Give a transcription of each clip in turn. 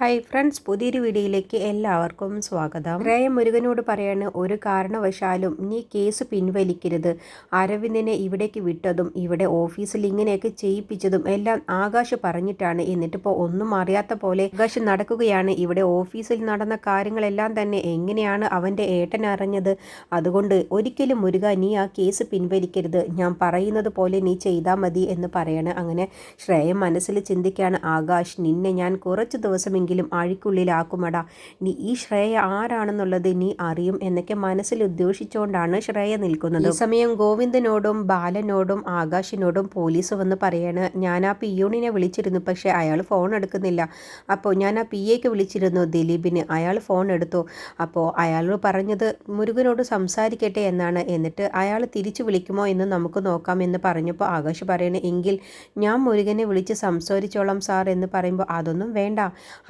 Hi friends പുതിയൊരു വീഡിയോയിലേക്ക് എല്ലാവർക്കും സ്വാഗതം. റേയ മുരുകനോട് പറയാണ് ഒരു കാരണവശാലും നീ കേസ് പിൻവലിക്കരുത്. അരവിന്ദിനെ ഇവിടേക്ക് വിട്ടതും ഇവിടെ ഓഫീസിൽ ഇങ്ങനെയൊക്കെ ചെയ്യിപ്പിച്ചതും എല്ലാം ആകാശ് പറഞ്ഞിട്ടാണ്. എന്നിട്ടിപ്പോൾ ഒന്നും അറിയാത്ത പോലെ ആകാശ് നടക്കുകയാണ്. ഇവിടെ ഓഫീസിൽ നടന്ന കാര്യങ്ങളെല്ലാം തന്നെ എങ്ങനെയാണ് അവന്റെ ഏട്ടൻ അറിഞ്ഞത്? അതുകൊണ്ട് ഒരിക്കലും മുരുക നീ ആ കേസ് പിൻവലിക്കരുത്. ഞാൻ പറയുന്നത് പോലെ നീ ചെയ്താൽ മതി എന്ന് പറയാണ്. അങ്ങനെ ശ്രേയ മനസ്സിൽ ചിന്തിക്കുകയാണ് ആകാശ് നിന്നെ ഞാൻ കുറച്ച് ദിവസമെങ്കിലും എങ്കിലും അഴിക്കുള്ളിലാക്കുമട. നീ ഈ ശ്രേയ ആരാണെന്നുള്ളത് നീ അറിയും എന്നൊക്കെ മനസ്സിൽ ഉദ്ദേശിച്ചുകൊണ്ടാണ് ശ്രേയ നിൽക്കുന്നത്. ഈ സമയം ഗോവിന്ദനോടും ബാലനോടും ആകാശിനോടും പോലീസ് വന്ന് പറയാണ് ഞാൻ ആ പിയൂണിനെ വിളിച്ചിരുന്നു പക്ഷേ അയാൾ ഫോൺ എടുക്കുന്നില്ല. അപ്പോൾ ഞാൻ ആ പി എക്ക് വിളിച്ചിരുന്നു ദിലീപിന്. അയാൾ ഫോൺ എടുത്തു. അപ്പോൾ അയാൾ പറഞ്ഞത് മുരുകനോട് സംസാരിക്കട്ടെ എന്നാണ്. എന്നിട്ട് അയാൾ തിരിച്ചു വിളിക്കുമോ എന്ന് നമുക്ക് നോക്കാം എന്ന് പറഞ്ഞപ്പോൾ ആകാശ് പറയണേ എങ്കിൽ ഞാൻ മുരുകനെ വിളിച്ച് സംസാരിച്ചോളാം സാർ എന്ന് പറയുമ്പോൾ അതൊന്നും വേണ്ട.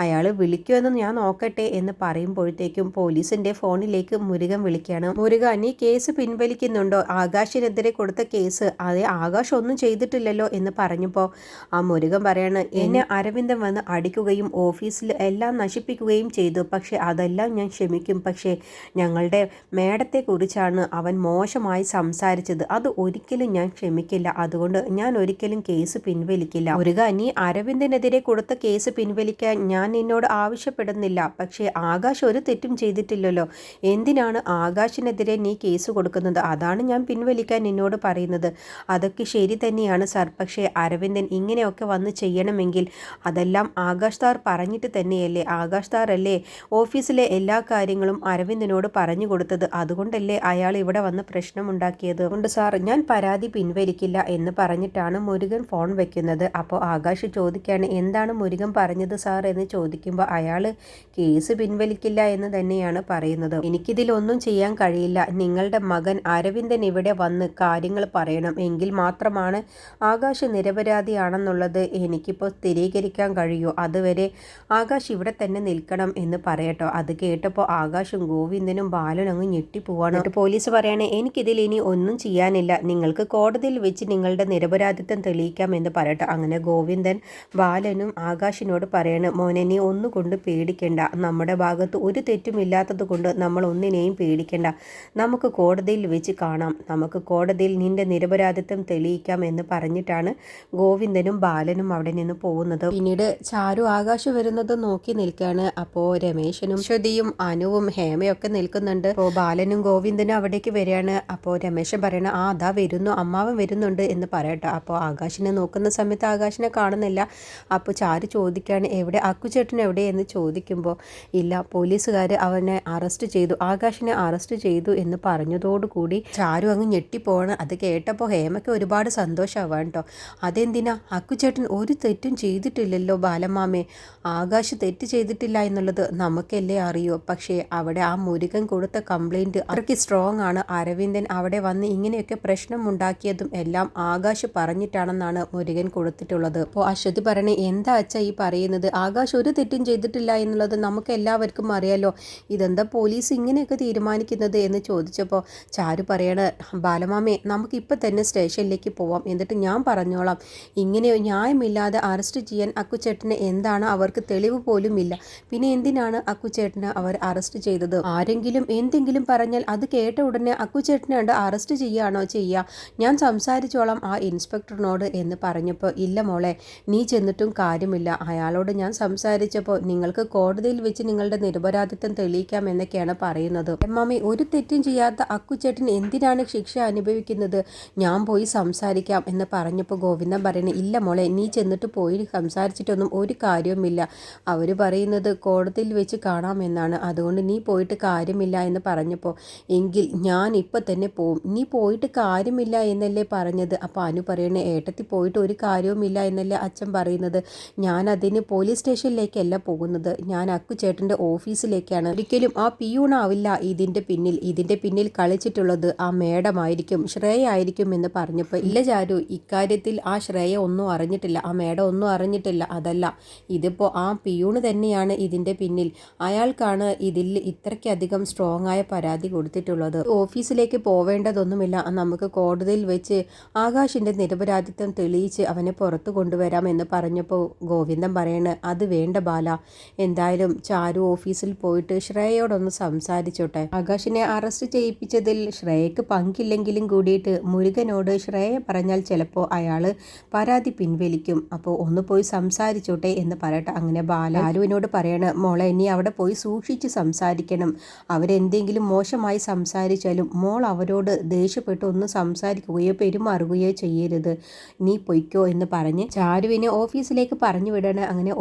അയാൾ വിളിക്കുമെന്ന് ഞാൻ നോക്കട്ടെ എന്ന് പറയുമ്പോഴത്തേക്കും പോലീസിന്റെ ഫോണിലേക്ക് മുരുകൻ വിളിക്കുകയാണ്. മുരുക നീ കേസ് പിൻവലിക്കുന്നുണ്ടോ? ആകാശിനെതിരെ കൊടുത്ത കേസ്. അതെ ആകാശ് ഒന്നും ചെയ്തിട്ടില്ലല്ലോ എന്ന് പറഞ്ഞപ്പോൾ ആ മുരുകൻ പറയാണ് എന്നെ അരവിന്ദൻ വന്ന് അടിക്കുകയും ഓഫീസിൽ എല്ലാം നശിപ്പിക്കുകയും ചെയ്തു. പക്ഷേ അതെല്ലാം ഞാൻ ക്ഷമിക്കും. പക്ഷേ ഞങ്ങളുടെ മേടത്തെക്കുറിച്ചാണ് അവൻ മോശമായി സംസാരിച്ചത്. അത് ഒരിക്കലും ഞാൻ ക്ഷമിക്കില്ല. അതുകൊണ്ട് ഞാൻ ഒരിക്കലും കേസ് പിൻവലിക്കില്ല. മുരുക നീ അരവിന്ദനെതിരെ കൊടുത്ത കേസ് പിൻവലിക്കാൻ ഞാൻ നിന്നോട് ആവശ്യപ്പെടുന്നില്ല. പക്ഷേ ആകാശ് ഒരു തെറ്റും ചെയ്തിട്ടില്ലല്ലോ. എന്തിനാണ് ആകാശിനെതിരെ നീ കേസ് കൊടുക്കുന്നത്? അതാണ് ഞാൻ പിൻവലിക്കാൻ നിന്നോട് പറയുന്നത്. അതൊക്കെ ശരി തന്നെയാണ് സർ. പക്ഷേ അരവിന്ദൻ ഇങ്ങനെയൊക്കെ വന്ന് ചെയ്യണമെങ്കിൽ അതെല്ലാം ആകാശ് താർ പറഞ്ഞിട്ട് തന്നെയല്ലേ? ആകാശ് താർ അല്ലേ ഓഫീസിലെ എല്ലാ കാര്യങ്ങളും അരവിന്ദനോട് പറഞ്ഞു കൊടുത്തത്? അതുകൊണ്ടല്ലേ അയാൾ ഇവിടെ വന്ന് പ്രശ്നമുണ്ടാക്കിയത്? അതുകൊണ്ട് സാർ ഞാൻ പരാതി പിൻവലിക്കില്ല എന്ന് പറഞ്ഞിട്ടാണ് മുരുകൻ ഫോൺ വെക്കുന്നത്. അപ്പോൾ ആകാശ് ചോദിക്കുകയാണ് എന്താണ് മുരുകൻ പറഞ്ഞത് സാർ എന്ന് ചോദിക്കുമ്പോൾ അയാൾ കേസ് പിൻവലിക്കില്ല എന്ന് തന്നെയാണ് പറയുന്നത്. എനിക്കിതിലൊന്നും ചെയ്യാൻ കഴിയില്ല. നിങ്ങളുടെ മകൻ അരവിന്ദൻ ഇവിടെ വന്ന് കാര്യങ്ങൾ പറയണം. എങ്കിൽ മാത്രമാണ് ആകാശ് നിരപരാധിയാണെന്നുള്ളത് എനിക്കിപ്പോൾ സ്ഥിരീകരിക്കാൻ കഴിയൂ. അതുവരെ ആകാശ് ഇവിടെ തന്നെ നിൽക്കണം എന്ന് പറയട്ടോ. അത് കേട്ടപ്പോൾ ആകാശും ഗോവിന്ദനും ബാലനും അങ്ങ് ഞെട്ടിപ്പോവാണ്. പോലീസ് പറയാണ് എനിക്കിതിൽ ഇനി ഒന്നും ചെയ്യാനില്ല. നിങ്ങൾക്ക് കോടതിയിൽ വെച്ച് നിങ്ങളുടെ നിരപരാധിത്വം തെളിയിക്കാം എന്ന് പറയട്ടെ. അങ്ങനെ ഗോവിന്ദൻ ബാലനും ആകാശിനോട് പറയണം മോനെ നീ ഒന്നുകൊണ്ട് പേടിക്കേണ്ട. നമ്മുടെ ഭാഗത്ത് ഒരു തെറ്റുമില്ലാത്തത് കൊണ്ട് നമ്മൾ ഒന്നിനെയും പേടിക്കേണ്ട. നമുക്ക് കോടതിയിൽ വെച്ച് കാണാം. നമുക്ക് കോടതിയിൽ നിന്റെ നിരപരാധിത്വം തെളിയിക്കാം എന്ന് പറഞ്ഞിട്ടാണ് ഗോവിന്ദനും ബാലനും അവിടെ നിന്ന് പോകുന്നത്. പിന്നീട് ചാരു ആകാശ് വരുന്നത് നോക്കി നിൽക്കുകയാണ് അപ്പോൾ രമേശനും ശ്രുതിയും അനുവും ഹേമയൊക്കെ നിൽക്കുന്നുണ്ട്. അപ്പോൾ ബാലനും ഗോവിന്ദനും അവിടേക്ക് വരികയാണ്. അപ്പോൾ രമേശൻ പറയണ ആ അതാ വരുന്നു. അമ്മാവൻ വരുന്നുണ്ട് എന്ന് പറയട്ടോ. അപ്പോൾ ആകാശിനെ നോക്കുന്ന സമയത്ത് ആകാശിനെ കാണുന്നില്ല. അപ്പോൾ ചാരു ചോദിക്കുകയാണ് എവിടെ? അക്കുചേട്ടൻ എവിടെ എന്ന് ചോദിക്കുമ്പോൾ ഇല്ല പോലീസുകാർ അവനെ അറസ്റ്റ് ചെയ്തു ആകാശിനെ അറസ്റ്റ് ചെയ്തു എന്ന് പറഞ്ഞതോടുകൂടി ചാരു അങ്ങ് ഞെട്ടിപ്പോണ് അത് കേട്ടപ്പോൾ ഹേമയ്ക്ക് ഒരുപാട് സന്തോഷമാവാൻ കേട്ടോ അതെന്തിനാ? അക്കുചേട്ടൻ ഒരു തെറ്റും ചെയ്തിട്ടില്ലല്ലോ ബാലമാമേ. ആകാശ് തെറ്റ് ചെയ്തിട്ടില്ല എന്നുള്ളത് നമുക്കല്ലേ അറിയൂ? പക്ഷേ അവിടെ ആ മുരുകൻ കൊടുത്ത കംപ്ലൈന്റ് അത്രയ്ക്ക് സ്ട്രോങ് ആണ്. അരവിന്ദൻ അവിടെ വന്ന് ഇങ്ങനെയൊക്കെ പ്രശ്നം ഉണ്ടാക്കിയതും എല്ലാം ആകാശ് പറഞ്ഞിട്ടാണെന്നാണ് മുരുകൻ കൊടുത്തിട്ടുള്ളത്. അപ്പോൾ അശ്വതി പറയണേ എന്താ അച്ഛ ഈ പറയുന്നത്? ആകാശ് ഒരു തെറ്റും ചെയ്തിട്ടില്ല എന്നുള്ളത് നമുക്ക് എല്ലാവർക്കും അറിയാലോ. ഇതെന്താ പോലീസ് ഇങ്ങനെയൊക്കെ തീരുമാനിക്കുന്നത് എന്ന് ചോദിച്ചപ്പോൾ ചാരു പറയണ ബാലമാമേ നമുക്കിപ്പോൾ തന്നെ സ്റ്റേഷനിലേക്ക് പോവാം. എന്നിട്ട് ഞാൻ പറഞ്ഞോളാം. ഇങ്ങനെ ന്യായമില്ലാതെ അറസ്റ്റ് ചെയ്യാൻ അക്കുച്ചേട്ടന് എന്താണ് അവർക്ക് തെളിവ് പോലും ഇല്ല പിന്നെ എന്തിനാണ് അക്കുച്ചേട്ടനെ അവർ അറസ്റ്റ് ചെയ്തത്? ആരെങ്കിലും എന്തെങ്കിലും പറഞ്ഞാൽ അത് കേട്ട ഉടനെ അക്കുച്ചേട്ടനെ കണ്ട് അറസ്റ്റ് ചെയ്യുകയാണോ ചെയ്യുക ഞാൻ സംസാരിച്ചോളാം ആ ഇൻസ്പെക്ടറിനോട് എന്ന് പറഞ്ഞപ്പോൾ ഇല്ല മോളെ നീ ചെന്നിട്ടും കാര്യമില്ല. അയാളോട് ഞാൻ സംസാരിച്ചപ്പോൾ നിങ്ങൾക്ക് കോടതിയിൽ വെച്ച് നിങ്ങളുടെ നിരപരാധിത്വം തെളിയിക്കാം എന്നൊക്കെയാണ് പറയുന്നത്. എമ്മാമി ഒരു തെറ്റും ചെയ്യാത്ത അക്കുച്ചേട്ടൻ എന്തിനാണ് ശിക്ഷ അനുഭവിക്കുന്നത്? ഞാൻ പോയി സംസാരിക്കാം എന്ന് പറഞ്ഞപ്പോൾ ഗോവിന്ദൻ പറയുന്നത് ഇല്ല മോളെ നീ ചെന്നിട്ട് പോയി സംസാരിച്ചിട്ടൊന്നും ഒരു കാര്യവുമില്ല. അവർ പറയുന്നത് കോടതിയിൽ വെച്ച് കാണാമെന്നാണ് അതുകൊണ്ട് നീ പോയിട്ട് കാര്യമില്ല എന്ന് പറഞ്ഞപ്പോൾ എങ്കിൽ ഞാൻ ഇപ്പം തന്നെ പോവും. നീ പോയിട്ട് കാര്യമില്ല എന്നല്ലേ പറഞ്ഞത്? അപ്പോൾ അനു പറയണേ ഏട്ടത്തി പോയിട്ട് ഒരു കാര്യവുമില്ല എന്നല്ലേ അച്ഛൻ പറയുന്നത്? ഞാൻ അതിന് പോലീസ് സ്റ്റേഷനിലേക്കല്ല പോകുന്നത്. ഞാൻ അക്കു ചേട്ടന്റെ ഓഫീസിലേക്കാണ്. ഒരിക്കലും ആ പിയൂണാവില്ല ഇതിന്റെ പിന്നിൽ. ഇതിന്റെ പിന്നിൽ കളിച്ചിട്ടുള്ളത് ആ മേഡമായിരിക്കും ശ്രേയ ആയിരിക്കും എന്ന് പറഞ്ഞപ്പോൾ ഇല്ല ചാരു ഇക്കാര്യത്തിൽ ആ ശ്രേയ ഒന്നും അറിഞ്ഞിട്ടില്ല. ആ മേഡം ഒന്നും അറിഞ്ഞിട്ടില്ല. അതല്ല ഇതിപ്പോൾ ആ പിയൂണ് തന്നെയാണ് ഇതിന്റെ പിന്നിൽ. അയാൾക്കാണ് ഇതിൽ ഇത്രയ്ക്കധികം സ്ട്രോങ് ആയ പരാതി കൊടുത്തിട്ടുള്ളത്. ഓഫീസിലേക്ക് പോവേണ്ടതൊന്നുമില്ല. നമുക്ക് കോടതിയിൽ വെച്ച് ആകാശിന്റെ നിരപരാധിത്വം തെളിയിച്ച് അവനെ പുറത്തു കൊണ്ടുവരാം എന്ന് പറഞ്ഞപ്പോൾ ഗോവിന്ദൻ പറയണ് അത് വേണ്ട. വേണ്ട ബാല. എന്തായാലും ചാരു ഓഫീസിൽ പോയിട്ട് ശ്രേയയോടൊന്ന് സംസാരിച്ചോട്ടെ. ആകാശിനെ അറസ്റ്റ് ചെയ്യിപ്പിച്ചതിൽ ശ്രേയക്ക് പങ്കില്ലെങ്കിലും കൂടിയിട്ട് മുരുകനോട് ശ്രേയ പറഞ്ഞാൽ ചിലപ്പോൾ അയാൾ പരാതി പിൻവലിക്കും. അപ്പോൾ ഒന്ന് പോയി സംസാരിച്ചോട്ടെ എന്ന് പറയട്ടെ. അങ്ങനെ ബാല ആരുവിനോട് പറയണം മോളെ ഇനി അവിടെ പോയി സൂക്ഷിച്ച് സംസാരിക്കണം. അവരെന്തെങ്കിലും മോശമായി സംസാരിച്ചാലും മോൾ അവരോട് ദേഷ്യപ്പെട്ട് ഒന്ന് സംസാരിക്കുകയോ പെരുമാറുകയോ ചെയ്യരുത്. നീ പൊയ്ക്കോ എന്ന് പറഞ്ഞ് ചാരുവിനെ ഓഫീസിലേക്ക് പറഞ്ഞു വിടണം. അങ്ങനെ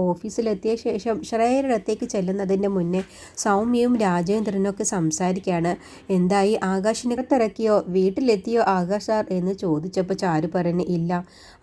ഓഫീസിലെത്തിയ ശേഷം ശ്രേയരുടെ അടുത്തേക്ക് ചെല്ലുന്നതിന്റെ മുന്നേ സൗമ്യയും രാജേന്ദ്രനൊക്കെ സംസാരിക്കുകയാണ്. എന്തായി ആകാശിനകത്തിറക്കിയോ വീട്ടിലെത്തിയോ ആകാശ് സാർ എന്ന് ചോദിച്ചപ്പോൾ ചാരു പറഞ്ഞു ഇല്ല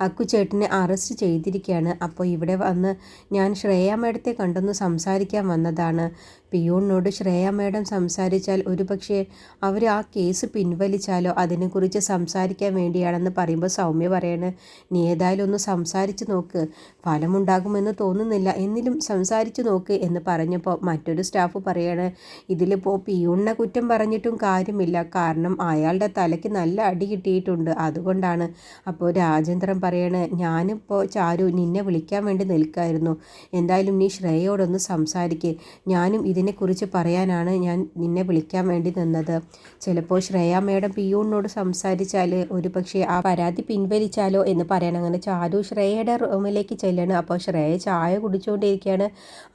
അക്കുചേട്ടനെ അറസ്റ്റ് ചെയ്തിരിക്കുകയാണ്. അപ്പോൾ ഇവിടെ വന്ന് ഞാൻ ശ്രേയ മേഡത്തെ കണ്ടൊന്ന് സംസാരിക്കാൻ വന്നതാണ്. പിയൂണിനോട് ശ്രേയ മേഡം സംസാരിച്ചാൽ ഒരുപക്ഷെ അവർ ആ കേസ് പിൻവലിച്ചാലോ? അതിനെക്കുറിച്ച് സംസാരിക്കാൻ വേണ്ടിയാണെന്ന് പറയുമ്പോൾ സൗമ്യ പറയാണ് നീ ഏതായാലും ഒന്ന് സംസാരിച്ച് നോക്ക്. ഫലമുണ്ടാകുമെന്ന് തോന്നുന്നില്ല. എന്നിലും സംസാരിച്ച് നോക്ക് എന്ന് പറഞ്ഞപ്പോൾ മറ്റൊരു സ്റ്റാഫ് പറയാണ് ഇതിലിപ്പോൾ പിയൂണിനെ കുറ്റം പറഞ്ഞിട്ടും കാര്യമില്ല. കാരണം അയാളുടെ തലയ്ക്ക് നല്ല അടി കിട്ടിയിട്ടുണ്ട്. അതുകൊണ്ടാണ്. അപ്പോൾ രാജേന്ദ്രൻ പറയാണ് ഞാനിപ്പോൾ ചാരു നിന്നെ വിളിക്കാൻ വേണ്ടി നിൽക്കായിരുന്നു. എന്തായാലും നീ ശ്രേയോടൊന്ന് സംസാരിക്കേ. ഞാനും ഇതിനെക്കുറിച്ച് പറയാനാണ് ഞാൻ നിന്നെ വിളിക്കാൻ വേണ്ടി നിന്നത്. ചിലപ്പോൾ ശ്രേയ മേഡം പിയൂണിനോട് സംസാരിച്ചാൽ ഒരു പക്ഷേ ആ പരാതി പിൻവലിച്ചാലോ എന്ന് പറയണം. അങ്ങനെ ചാരു ശ്രേയയുടെ റൂമിലേക്ക് ചെല്ലണം. അപ്പോൾ ശ്രേയ ചായ കുടിച്ചുകൊണ്ടിരിക്കുകയാണ്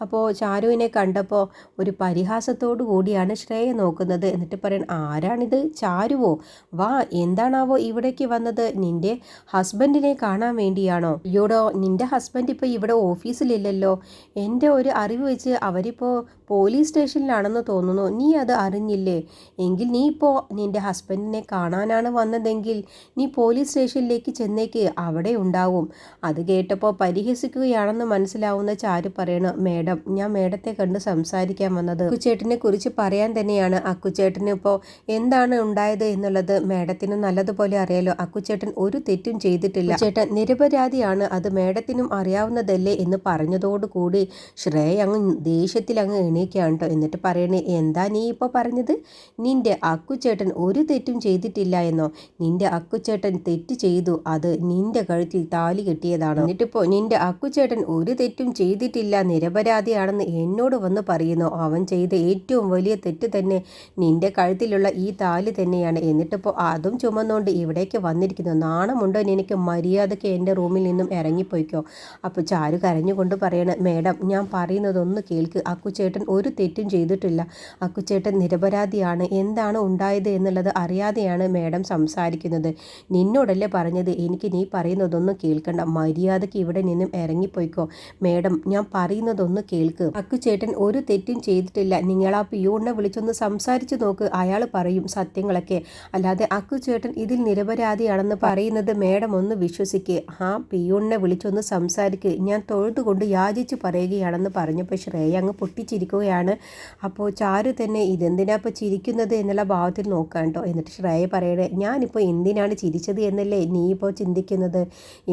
അപ്പോൾ ചാരുവിനെ കണ്ടപ്പോൾ ഒരു പരിഹാസത്തോടു കൂടിയാണ് ശ്രേയ നോക്കുന്നത്. എന്നിട്ട് പറയണം ആരാണിത്? ചാരുവോ? വാ എന്താണാവോ ഇവിടേക്ക് വന്നത്? നിന്റെ ഹസ്ബൻഡിനെ കാണാൻ വേണ്ടിയാണോ? അയ്യോടോ നിന്റെ ഹസ്ബൻഡ് ഇപ്പോൾ ഇവിടെ ഓഫീസിലില്ലല്ലോ. എന്റെ ഒരു അറിവ് വെച്ച് അവരിപ്പോൾ പോലീസ് സ്റ്റേഷനിലാണെന്ന് തോന്നുന്നു. നീ അത് അറിഞ്ഞില്ലേ? എങ്കിൽ നീ ഇപ്പോൾ നിന്റെ ഹസ്ബൻഡിനെ കാണാനാണ് വന്നതെങ്കിൽ നീ പോലീസ് സ്റ്റേഷനിലേക്ക് ചെന്നേക്ക്. അവിടെ ഉണ്ടാവും. അത് കേട്ടപ്പോൾ പരിഹസിക്കുകയാണെന്ന് മനസ്സിലാവുന്ന ചാരു പറയണു മേഡം ഞാൻ മേഡത്തെ കണ്ട് സംസാരിക്കാൻ വന്നത് അക്കുച്ചേട്ടനെ കുറിച്ച് പറയാൻ തന്നെയാണ്. അക്കുച്ചേട്ടന് ഇപ്പോൾ എന്താണ് ഉണ്ടായത് എന്നുള്ളത് മേഡത്തിന് നല്ലതുപോലെ അറിയാലോ. അക്കുച്ചേട്ടൻ ഒരു തെറ്റും ചെയ്തിട്ടില്ല. ചേട്ടൻ നിരപരാധിയാണ്. അത് മേഡത്തിനും അറിയാവുന്നതല്ലേ എന്ന് പറഞ്ഞതോടുകൂടി ശ്രേയ അങ്ങ് ദേഷ്യത്തിൽ അങ്ങ് എണീക്കുകയാണ് കേട്ടോ എന്നിട്ട് പറയണേ എന്താ നീ ഇപ്പോൾ പറഞ്ഞത്? നിന്റെ അക്കുച്ചേട്ടൻ ഒരു തെറ്റും ചെയ്തിട്ടില്ല എന്നോ? നിന്റെ അക്കുച്ചേട്ടൻ തെറ്റ് ചെയ്തു. അത് നിന്റെ കഴുത്തിൽ താലി കെട്ടിയതാണ്? എന്നിട്ടിപ്പോൾ നിന്റെ അക്കുച്ചേട്ടൻ ഒരു തെറ്റും ചെയ്തിട്ടില്ല നിരപരാധിയാണെന്ന് എന്നോട് വന്ന് പറയുന്നു. അവൻ ചെയ്ത ഏറ്റവും വലിയ തെറ്റ് തന്നെ നിന്റെ കഴുത്തിലുള്ള ഈ താലി തന്നെയാണ്. എന്നിട്ടിപ്പോൾ അതും ചുമന്നുകൊണ്ട് ഇവിടേക്ക് വന്നിരിക്കുന്നു. നാണമുണ്ടോ നിനക്ക്? മര്യാദയ്ക്ക് എന്റെ റൂമിൽ നിന്നും ഇറങ്ങിപ്പോയിക്കോ. അപ്പോൾ ചാരു കരഞ്ഞുകൊണ്ട് പറയണേ മേഡം ഞാൻ പറയുന്നതൊന്ന് കേൾക്ക്. അക്കുച്ചേട്ടൻ ഒരു തെറ്റും ചെയ്തിട്ടില്ല. അക്കുച്ചേട്ടൻ നിരപരാധിയാണ്. എന്താണ് ഉണ്ടായത് എന്നുള്ളത് അറിയാതെയാണ് മേഡം സംസാരിക്കുന്നത്. നിന്നോടല്ലേ പറഞ്ഞത്? എനിക്ക് നീ പറയുന്നതൊന്നും കേൾക്കണ്ട. മര്യാദയ്ക്ക് ഇവിടെ നിന്നും ഇറങ്ങിപ്പോയിക്കോ. മേഡം ഞാൻ പറയുന്നതൊന്ന് കേൾക്ക്. അക്കുചേട്ടൻ ഒരു തെറ്റും ചെയ്തിട്ടില്ല. നിങ്ങൾ ആ പിയൂണിനെ വിളിച്ചൊന്ന് സംസാരിച്ചു നോക്ക്. അയാൾ പറയും സത്യങ്ങളൊക്കെ. അല്ലാതെ അക്കുചേട്ടൻ ഇതിൽ നിരപരാധിയാണെന്ന് പറയുന്നത് മേഡം ഒന്ന് വിശ്വസിക്കുക ആ പിയൂണിനെ വിളിച്ചൊന്ന് സംസാരിക്കുക ഞാൻ തൊഴുതുകൊണ്ട് യാചിച്ച് പറയുകയാണെന്ന് പറഞ്ഞപ്പോൾ ശ്രേയ അങ്ങ് പൊട്ടിച്ചിരിക്കുകയാണ് അപ്പോൾ ചാരു തന്നെ ഇതെന്തിനാ ഇപ്പോൾ ചിരിക്കുന്നത് എന്നുള്ള ഭാവത്തിൽ നോക്കാം കേട്ടോ. എന്നിട്ട് ശ്രേയ പറയണേ ഞാനിപ്പോൾ എന്തിനാണ് ചിരിച്ചത് എന്നല്ലേ നീ ഇപ്പോൾ ചിന്തിക്കുന്നത്?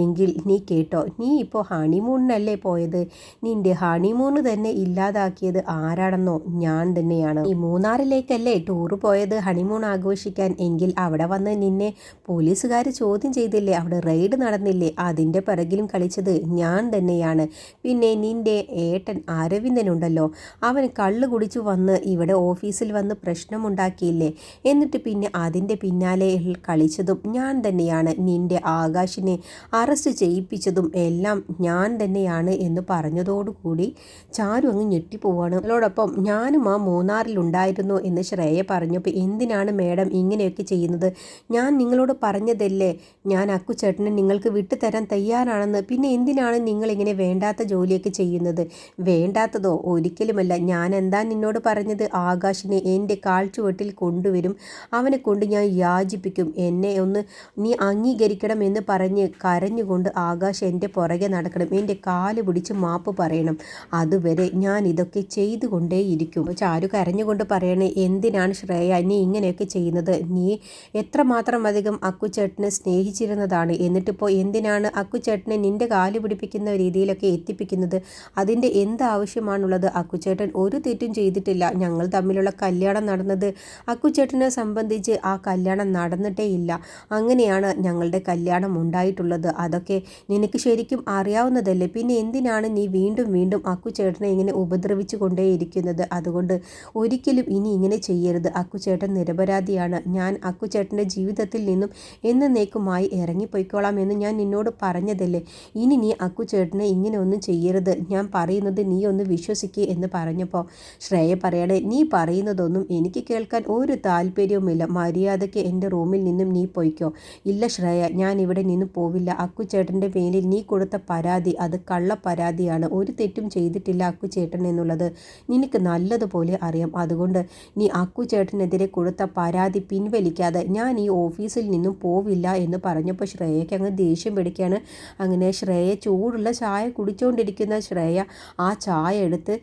എങ്കിൽ നീ കേട്ടോ നീ ഇപ്പോൾ ഹണിമൂണിനല്ലേ പോയത്? നിന്റെ ഹണിമൂണ് തന്നെ ഇല്ലാതാക്കിയത് ആരാണെന്നോ ഞാൻ തന്നെയാണ്. ഈ മൂന്നാറിലേക്കല്ലേ ടൂറ് പോയത് ഹണിമൂൺ ആഘോഷിക്കാൻ? എങ്കിൽ അവിടെ വന്ന് നിന്നെ പോലീസുകാർ ചോദ്യം ചെയ്തില്ലേ? അവിടെ റെയ്ഡ് നടന്നില്ലേ? അതിന്റെ പിറകിലും കളിച്ചത് ഞാൻ തന്നെയാണ്. പിന്നെ നിന്റെ ഏട്ടൻ അരവിന്ദനുണ്ടല്ലോ അവൻ കള്ള് കുടിച്ചു വന്ന് ഇവിടെ ഓഫീസിൽ വന്ന് പ്രശ്നമുണ്ടാക്കിയില്ലേ? എന്നിട്ട് പിന്നെ അതിന്റെ പിന്നാലെ കളിച്ചതും ഞാൻ തന്നെയാണ് നിന്റെ ആകാശിനെ അറസ്റ്റ് ചെയ്യിപ്പിച്ചതും എല്ലാം ഞാൻ തന്നെയാണ് എന്ന് പറഞ്ഞതോടുകൂടി ചാരു അങ്ങ് ഞെട്ടിപ്പോവാണ്. അതോടൊപ്പം ഞാനും ആ മൂന്നാറിലുണ്ടായിരുന്നു എന്ന് ശ്രേയ പറഞ്ഞപ്പോൾ എന്തിനാണ് മേഡം ഇങ്ങനെയൊക്കെ ചെയ്യുന്നത്? ഞാൻ നിങ്ങളോട് പറഞ്ഞതല്ലേ? ഞാൻ അക്കുചേട്ടനെ നിങ്ങൾക്ക് വിട്ടുതരാൻ തയ്യാറാണെന്ന്. പിന്നെ എന്തിനാണ് നിങ്ങളിങ്ങനെ വേണ്ടാത്ത ജോലിയൊക്കെ ചെയ്യുന്നത്? വേണ്ടാത്തതോ? ഒരിക്കലുമല്ല. ഞാൻ എന്താ നിന്നോട് പറഞ്ഞത്? ആകാശിനെ എന്റെ കാൽച്ചുവട്ടിൽ കൊണ്ടുവരും. അവനെ കൊണ്ട് ഞാൻ യാചിപ്പിക്കും. എന്നെ ഒന്ന് നീ അംഗീകരിക്കണം എന്ന് പറഞ്ഞ് കരഞ്ഞുകൊണ്ട് ആകാശ് എന്റെ പുറകെ നടക്കണം. എന്റെ കാൽ പിടിച്ച് മാപ്പ് പറയണം. അതുവരെ ഞാൻ ഇതൊക്കെ ചെയ്തുകൊണ്ടേയിരിക്കും. ചാരു കരഞ്ഞുകൊണ്ട് പറയണേ? എന്തിനാണ് ശ്രേയ നീ ഇങ്ങനെയൊക്കെ ചെയ്യുന്നത്? നീ എത്രമാത്രം അധികം അക്കുചേട്ടനെ സ്നേഹിച്ചിരുന്നതാണ്? എന്നിട്ടിപ്പോൾ എന്തിനാണ് അക്കുചേട്ടനെ നിന്റെ കാൽ പിടിപ്പിക്കുന്ന രീതിയിലൊക്കെ എത്തിപ്പിക്കുന്നത്? അതിന്റെ എന്ത് ആവശ്യമാണുള്ളത്? അക്കുചേട്ടൻ ഒരു തെറ്റും ചെയ്തിട്ടില്ല. ഞങ്ങൾ തമ്മിലുള്ള കല്യാണം നടന്നത് അക്കുച്ചേട്ടനെ സംബന്ധിച്ച് ആ കല്യാണം നടന്നിട്ടേ ഇല്ല. അങ്ങനെയാണ് ഞങ്ങളുടെ കല്യാണം ഉണ്ടായിട്ടുള്ളത്. അതൊക്കെ നിനക്ക് ശരിക്കും അറിയാവുന്നതല്ലേ? പിന്നെ എന്തിനാണ് നീ വീണ്ടും വീണ്ടും അക്കുച്ചേട്ടനെ ഇങ്ങനെ ഉപദ്രവിച്ചു കൊണ്ടേയിരിക്കുന്നത്? അതുകൊണ്ട് ഒരിക്കലും ഇനി ഇങ്ങനെ ചെയ്യരുത്. അക്കുച്ചേട്ടൻ നിരപരാധിയാണ്. ഞാൻ അക്കുച്ചേട്ടന്റെ ജീവിതത്തിൽ നിന്നും എന്നേക്കുമായി ഇറങ്ങിപ്പോയിക്കോളാം എന്ന് ഞാൻ നിന്നോട് പറഞ്ഞതല്ലേ? ഇനി നീ അക്കുചേട്ടനെ ഇങ്ങനെ ഒന്നും ചെയ്യരുത്. ഞാൻ പറയുന്നത് നീ ഒന്ന് വിശ്വസിക്കുക എന്ന് പറഞ്ഞപ്പോൾ ശ്രേയ പറയണേ നീ പറയുന്നതൊന്നും എനിക്ക് കേൾക്കാൻ ഒരു താല്പര്യവുമില്ല. മര്യാദയ്ക്ക് എന്റെ റൂമിൽ നിന്നും നീ പോയിക്കോ. ഇല്ല ശ്രേയ ഞാൻ ഇവിടെ നിന്ന് പോവില്ല. അക്കുചേട്ടന്റെ പേരിൽ നീ കൊടുത്ത പരാതി അത് കള്ള പരാതിയാണ്. ഒരു തെറ്റും ചെയ്തിട്ടില്ല അക്കുചേട്ടൻ എന്നുള്ളത് നിനക്ക് നല്ലതുപോലെ അറിയാം. അതുകൊണ്ട് നീ അക്കുചേട്ടനെതിരെ കൊടുത്ത പരാതി പിൻവലിക്കാതെ ഞാൻ ഈ ഓഫീസിൽ നിന്നും പോവില്ല എന്ന് പറഞ്ഞപ്പോൾ ശ്രേയയ്ക്ക് അങ്ങ് ദേഷ്യം പിടിക്കുകയാണ്. അങ്ങനെ ശ്രേയ ചൂടുള്ള ചായ കുടിച്ചുകൊണ്ടിരിക്കുന്ന ശ്രേയ ആ ചായ എടുത്ത്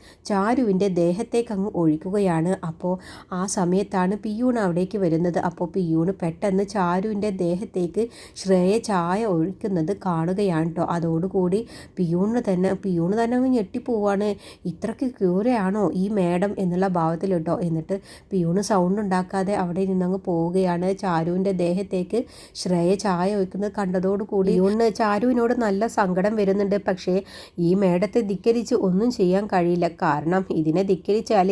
ചാരുവിന്റെ ദേഹത്തേക്ക് അങ്ങ് ഒഴിക്കുകയാണ് അപ്പോൾ ആ സമയത്താണ് പിയൂൺ അവിടേക്ക് വരുന്നത്. അപ്പോൾ പിയൂണ് പെട്ടെന്ന് ചാരുവിന്റെ ദേഹത്തേക്ക് ശ്രേയ ചായ ഒഴിക്കുന്നത് കാണുകയാണ് കേട്ടോ. അതോടുകൂടി പിയൂണിന് തന്നെ പിയൂണ് തന്നെ അങ്ങ് ഞെട്ടിപ്പോവാണ്. ഇത്രയ്ക്ക് ക്യൂരയാണോ ഈ മേഡം എന്നുള്ള ഭാവത്തിൽ കേട്ടോ. എന്നിട്ട് പിയൂണ് സൗണ്ട് ഉണ്ടാക്കാതെ അവിടെ നിന്നങ്ങ് പോവുകയാണ്. ചാരുവിന്റെ ദേഹത്തേക്ക് ശ്രേയ ചായ ഒഴിക്കുന്നത് കണ്ടതോടുകൂടി പിയൂണിന് ചാരുവിനോട് നല്ല സങ്കടം വരുന്നുണ്ട്. പക്ഷേ ഈ മേഡത്തെ ധിക്കരിച്ച് ഒന്നും ചെയ്യാൻ കഴിയില്ല. കാരണം ഇതിനെ ധിക്കരിച്ചാൽ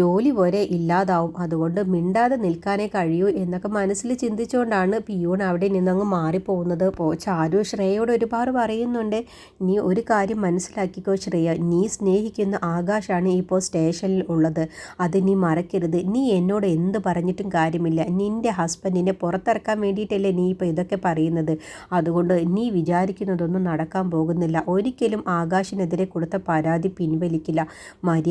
ജോലി വരെ ഇല്ലാതാവും. അതുകൊണ്ട് മിണ്ടാതെ നിൽക്കാനേ കഴിയൂ എന്നൊക്കെ മനസ്സിൽ ചിന്തിച്ചുകൊണ്ടാണ് പിയൂൺ അവിടെ നിന്നങ്ങ് മാറിപ്പോകുന്നത്. ഇപ്പോൾ ചാരു ശ്രേയോട് ഒരുപാട് പറയുന്നുണ്ട്. നീ ഒരു കാര്യം മനസ്സിലാക്കിക്കോ ശ്രേയ. നീ സ്നേഹിക്കുന്ന ആകാശാണ് ഇപ്പോൾ സ്റ്റേഷനിൽ ഉള്ളത്. അത് നീ മറക്കരുത്. നീ എന്നോട് എന്ത് പറഞ്ഞിട്ടും കാര്യമില്ല. നിന്റെ ഹസ്ബൻഡിനെ പുറത്തിറക്കാൻ വേണ്ടിയിട്ടല്ലേ നീ ഇപ്പോൾ ഇതൊക്കെ പറയുന്നത്. അതുകൊണ്ട് നീ വിചാരിക്കുന്നതൊന്നും നടക്കാൻ പോകുന്നില്ല. ഒരിക്കലും ആകാശിനെതിരെ കൊടുത്ത പരാതി പിൻവലിക്കില്ല.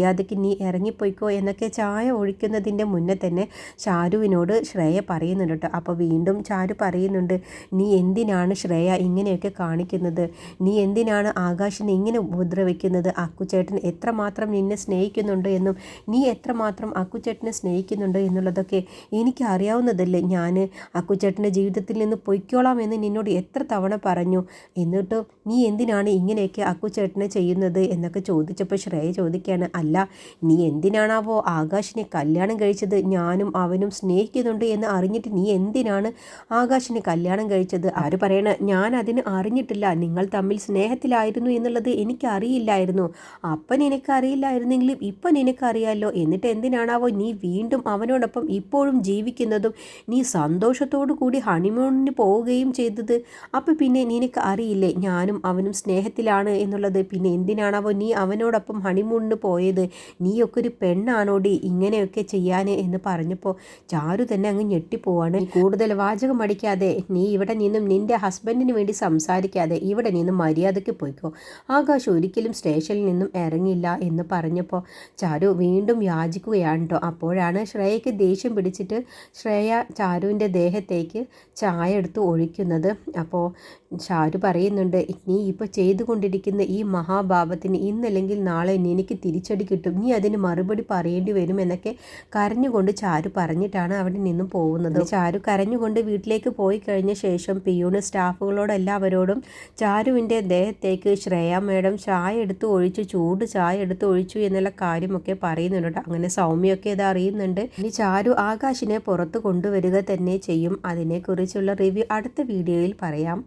മര്യാദയ്ക്ക് നീ ഇറങ്ങിപ്പോയിക്കോ എന്നൊക്കെ ചായ ഒഴിക്കുന്നതിന്റെ മുന്നേ തന്നെ ചാരുവിനോട് ശ്രേയ പറയുന്നുണ്ട് കേട്ടോ. അപ്പോൾ വീണ്ടും ചാരു പറയുന്നുണ്ട് നീ എന്തിനാണ് ശ്രേയ ഇങ്ങനെയൊക്കെ കാണിക്കുന്നത്? നീ എന്തിനാണ് ആകാശിനെ ഇങ്ങനെ മുദ്ര ഉപദ്രവിക്കുന്നത്? അക്കുചേട്ടൻ എത്രമാത്രം നിന്നെ സ്നേഹിക്കുന്നുണ്ട് എന്നും നീ എത്രമാത്രം അക്കുചേട്ടനെ സ്നേഹിക്കുന്നുണ്ട് എന്നുള്ളതൊക്കെ എനിക്ക് അറിയാവുന്നതല്ലേ? ഞാൻ അക്കുചേട്ടന്റെ ജീവിതത്തിൽ നിന്ന് പൊയ്ക്കോളാം എന്ന് നിന്നോട് എത്ര തവണ പറഞ്ഞു. എന്നിട്ട് നീ എന്തിനാണ് ഇങ്ങനെയൊക്കെ അക്കുചേട്ടനെ ചെയ്യുന്നത്? എന്നൊക്കെ ചോദിച്ചപ്പോൾ ശ്രേയ ചോദിക്കുകയാണ് അല്ല നീ എന്തിനാണാവോ ആകാശിനെ കല്യാണം കഴിച്ചത്? ഞാനും അവനും സ്നേഹിക്കുന്നുണ്ട് എന്ന് അറിഞ്ഞിട്ട് നീ എന്തിനാണ് ആകാശിനെ കല്യാണം കഴിച്ചത്? ആര് പറയണ? ഞാൻ അതിന് അറിഞ്ഞിട്ടില്ല. നിങ്ങൾ തമ്മിൽ സ്നേഹത്തിലായിരുന്നു എന്നുള്ളത് എനിക്കറിയില്ലായിരുന്നു. അപ്പൻ എനിക്കറിയില്ലായിരുന്നെങ്കിലും ഇപ്പം നിനക്കറിയാമല്ലോ എന്നിട്ട് എന്തിനാണാവോ നീ വീണ്ടും അവനോടൊപ്പം ഇപ്പോഴും ജീവിക്കുന്നതും? നീ സന്തോഷത്തോടു കൂടി ഹണിമൂണിന് പോവുകയും ചെയ്തത്? അപ്പം പിന്നെ നിനക്ക് അറിയില്ലേ? ഞാനും അവനും സ്നേഹത്തിലാണ് എന്നുള്ളത്. പിന്നെ എന്തിനാണാവോ നീ അവനോടൊപ്പം ഹണിമൂണിന് പോയത്? നീയൊക്കെ ഒരു പെണ്ണാണോടി ഇങ്ങനെയൊക്കെ ചെയ്യാൻ എന്ന് പറഞ്ഞപ്പോൾ ചാരു തന്നെ അങ്ങ് ഞെട്ടിപ്പോവാണ്. കൂടുതൽ വാചകം അടിക്കാതെ നീ ഇവിടെ നിന്നും നിന്റെ ഹസ്ബൻഡിന് വേണ്ടി സംസാരിക്കാതെ ഇവിടെ നിന്നും മര്യാദയ്ക്ക് പോയിക്കോ. ആകാശ് ഒരിക്കലും സ്റ്റേഷനിൽ നിന്നും ഇറങ്ങില്ല എന്ന് പറഞ്ഞപ്പോൾ ചാരു വീണ്ടും യാചിക്കുകയാണ് കേട്ടോ അപ്പോഴാണ് ശ്രേയയ്ക്ക് ദേഷ്യം പിടിച്ചിട്ട് ശ്രേയ ചാരുവിന്റെ ദേഹത്തേക്ക് ചായ എടുത്ത് ഒഴിക്കുന്നത്. അപ്പോൾ ചാരു പറയുന്നുണ്ട് നീ ഇപ്പോൾ ചെയ്തുകൊണ്ടിരിക്കുന്ന ഈ മഹാഭാവത്തിന് ഇന്നല്ലെങ്കിൽ നാളെ നിനക്ക് തിരിച്ചടി കിട്ടും. നീ അതിന് മറുപടി പറയേണ്ടി വരും എന്നൊക്കെ കരഞ്ഞുകൊണ്ട് ചാരു പറഞ്ഞിട്ടാണ് അവിടെ നിന്നും പോകുന്നത്. ചാരു കരഞ്ഞുകൊണ്ട് വീട്ടിലേക്ക് പോയി കഴിഞ്ഞ ശേഷം പിയൂണ് സ്റ്റാഫുകളോട് എല്ലാവരോടും ചാരുവിന്റെ ദേഹത്തേക്ക് ശ്രേയ മേഡം ചായ എടുത്ത് ഒഴിച്ചു ചൂട് ചായ എടുത്ത് ഒഴിച്ചു എന്നുള്ള കാര്യമൊക്കെ പറയുന്നുണ്ട്. അങ്ങനെ സൗമ്യൊക്കെ ഇത് അറിയുന്നുണ്ട്. ഇനി ചാരു ആകാശിനെ പുറത്ത് കൊണ്ടുവരിക തന്നെ ചെയ്യും. അതിനെക്കുറിച്ചുള്ള റിവ്യൂ അടുത്ത വീഡിയോയിൽ പറയാം.